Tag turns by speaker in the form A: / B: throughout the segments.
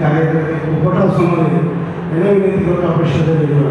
A: ಕಾರ್ಯದಲ್ಲಿ ಹೋಟೆಲ್ ಸಂಬಂಧಿ ನೆನಪಿನಿಂದ ಅವಶ್ಯಕತೆ ಇಲ್ಲ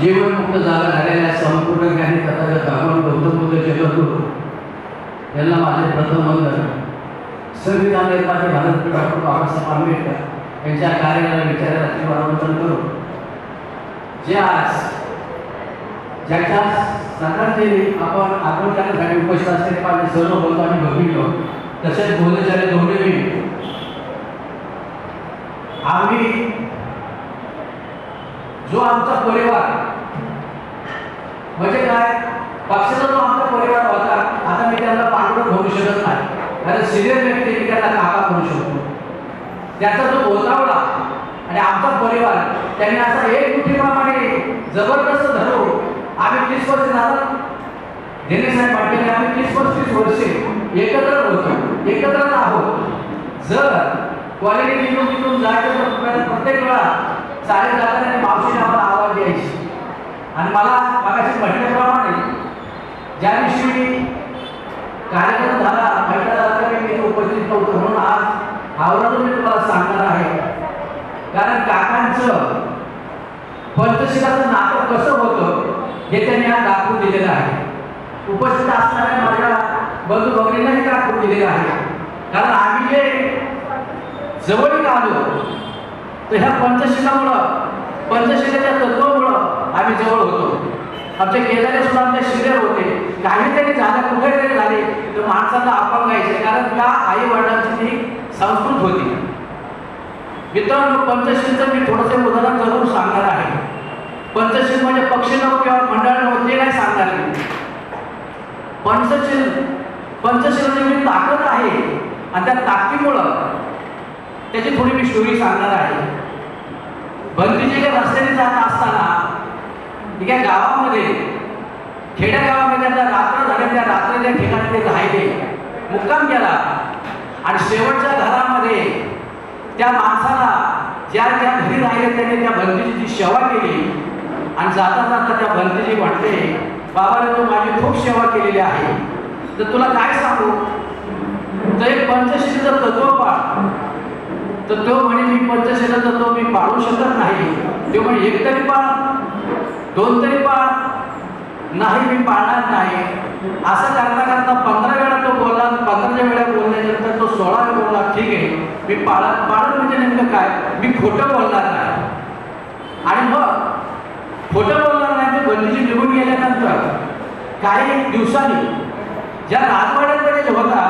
B: जीवनमुक्त जागा झालेल्या संपूर्ण ज्ञानी तथागत भगवान गौतम बुद्ध जगद्गुरु यांना माझे प्रथम वंदन. संविधान निर्माते भारत डॉक्टर बाबासाहेब आंबेडकर यांच्या कार्याला विचाराला वंदन करू. जे आज ज्याच्या सकाळचे आपण आपण करण्यासाठी उपस्थित असलेले माझे सर्व बोलतो आणि बघितलो तसेच बोलले झाले दोन्ही आम्ही जो आमचा परिवार म्हणजे काय? पक्षाचा जो आमचा परिवार होता आता मी त्यांना पाठवून होऊ शकत नाही. कारण सिनियर व्यक्ती मी त्यांना काका करू शकतो. त्याचा जो बोलावला आणि आमचा परिवार त्यांनी असा एक कुटुंबामध्ये जबरदस्त धरू. आम्ही तीस वर्ष झालं. देणेसाहेब पाटील आम्ही तीस पस्तीस वर्षे एकत्र होतो एकत्रच आहोत. जर कॉलेज निघून निघून जायचं तर प्रत्येक वेळा चालेल जाताना मावशीने आम्हाला आवाज द्यायची. आणि मला मगाशी म्हटल्याप्रमाणे ज्या दिवशी मी कार्यक्रम झाला म्हटलं झाला तरी मी उपस्थित नव्हतो म्हणून आज आवर्जून मी तुम्हाला सांगणार आहे. कारण काकांचं पंचशिलाचं नातं कसं होतं हे त्यांनी आज दाखवून दिलेलं आहे. उपस्थित असणाऱ्या माझ्या बंधू भगिनींनाही दाखवून दिलेलं आहे. कारण आम्ही जे जवळीक आलो तर ह्या पंचशिलामुळं पंचशिलेच्या तत्वामुळं आम्ही जवळ होतो. आमच्या केदारे सुद्धा आमच्या शिबिर होते. काहीतरी झालं कुठेतरी झाले तर माणसाला अपंग यायचे. कारण त्या आई वडिलांची ती संस्कृत होती. मित्रांनो पंचशीलचं मी थोडंसं उदाहरण जरूर सांगणार आहे. पंचशील म्हणजे पक्षी किंवा मंडळ नको ते नाही सांगणार मी. पंचशील पंचशीलाची मी ताकद आहे आणि त्या ताकदीमुळं त्याची थोडी मी स्टोरी सांगणार आहे. बंदीचे रस्त्याने जात असताना एका गावामध्ये खेड्या गावामध्ये आता रात्र झाल्या त्या रात्रीच्या ठिकाणी ते राहिले. मुक्काम केला. आणि शेवटच्या घरामध्ये त्या माणसाला ज्या ज्या घरी राहिले त्याने त्या बंदीची सेवा केली. आणि जाता जाता त्या बंदीजी म्हटले बाबाने तू माझी खूप सेवा केलेली आहे. तर तुला काय सांगू? तर एक पंचशीचं तत्व पाळ तर तो म्हणे मी पंचशीलाचं तो मी पाळू शकत नाही. तो म्हणे एक तरी पाळ दोन तरी पाळ नाही मी पाळणार नाही. असं करता करता पंधरा वेळा तो बोलला पंधराच्या वेळा बोलल्यानंतर तो सोळा वेळा बोलला ठीक आहे मी पाळत पाळत म्हणजे नेमकं काय? मी खोटं बोलणार नाही. आणि मग खोटं बोलणार नाही ते बंदीची निघून गेल्यानंतर काही दिवसांनी ज्या राजवाड्याकडे होता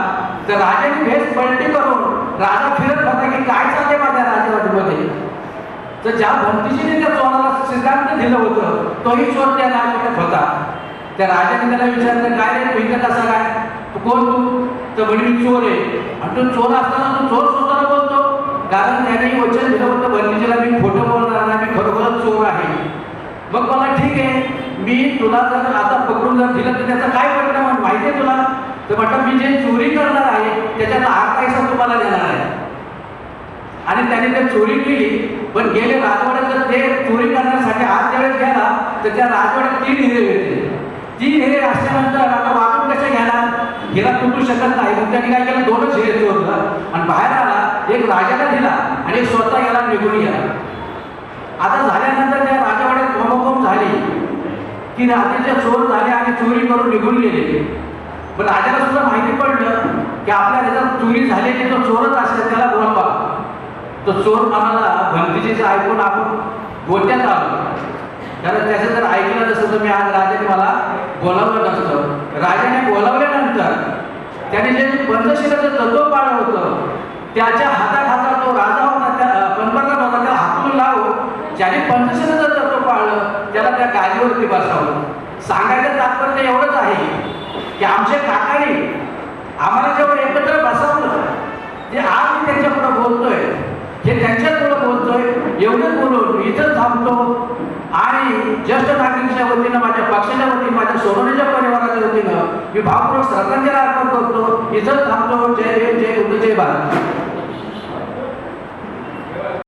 B: त्या राजाने भेस पलटी करून राजा फिरत होता की काय चालले माझ्या राजवाडीमध्ये तर ज्या भंतीजीने त्या चोराला सिद्धांत दिलं होतं तोही चोर त्या राजवाड्यात होता. त्या राजाने त्याला विचारलं काय रे पिंक कसा काय? तू कोण तू? तर म्हणे मी चोर आहे. आणि तो चोर असताना तो चोर स्वतःला बोलतो कारण त्याने वचन दिलं होतं भंतीजीला मी खोटं बोलणार नाही मी खरोखरच चोर आहे. मग मला ठीक आहे मी तुला जर आता पकडून जर दिलं तर त्याचा काय परिणाम माहिती आहे तुला? तर म्हटलं मी जे चोरी करणार आहे त्याच्यात आठ पैसा तुम्हाला देणार आहे. आणि त्याने ते चोरी केली पण गेले राजवाड्यात जर ते चोरी करण्यासाठी आज ज्यावेळेस गेला तर त्या राजवाड्यात तीन हिरे होते तीन हिरे असल्यानंतर आता वाटून कसे घ्यायला हिरा तुटू शकत नाही. मग त्यांनी काय केलं? दोनच हिरे चोरलं. आणि बाहेर आला एक राजाला दिला आणि एक स्वतः गेला निघून गेला. आता झाल्यानंतर त्या राजवाड्यात बोंबाबोंब झाली. की रात्रीचे चोर झाले आणि चोरी करून निघून गेले. पण राजाला सुद्धा माहिती पडलं की आपल्या त्याच्यात चोरी झालेली तो चोरच असेल त्याला बोलवा तो चोर आम्हाला भंतीजीचं ऐकून आपण गोट्यात आलो. कारण त्याचं जर ऐकलं नसतं तर मी आज राजाने मला बोलावलं नसतं. राजाने बोलावल्यानंतर त्याने जे पंचशिलाचं तत्व पाळलं होतं त्याच्या हातात हातात तो राजा होता त्या पंतप्रधान होता त्याला हातून लावून ज्याने पंचशिलाचं तत्व पाळलं त्याला त्या गादीवरती बसावलं. सांगायचं तात्पर्य एवढंच आहे की आमच्या काकाने आम्हाला जेव्हा एकत्र बसवलं जे आज मी त्यांच्यापुढं बोलतोय हे त्यांच्यापुढं बोलतोय एवढंच बोलून मी थांबतो. आणि ज्येष्ठ नागरिकच्या वतीनं माझ्या पक्षाच्या वतीनं माझ्या सोनवण्याच्या परिवाराच्या वतीनं मी भावपूर्वक श्रद्धांजली अर्पण करतो. इथंच थांबतो. जय देव जय हिंद जय भारत.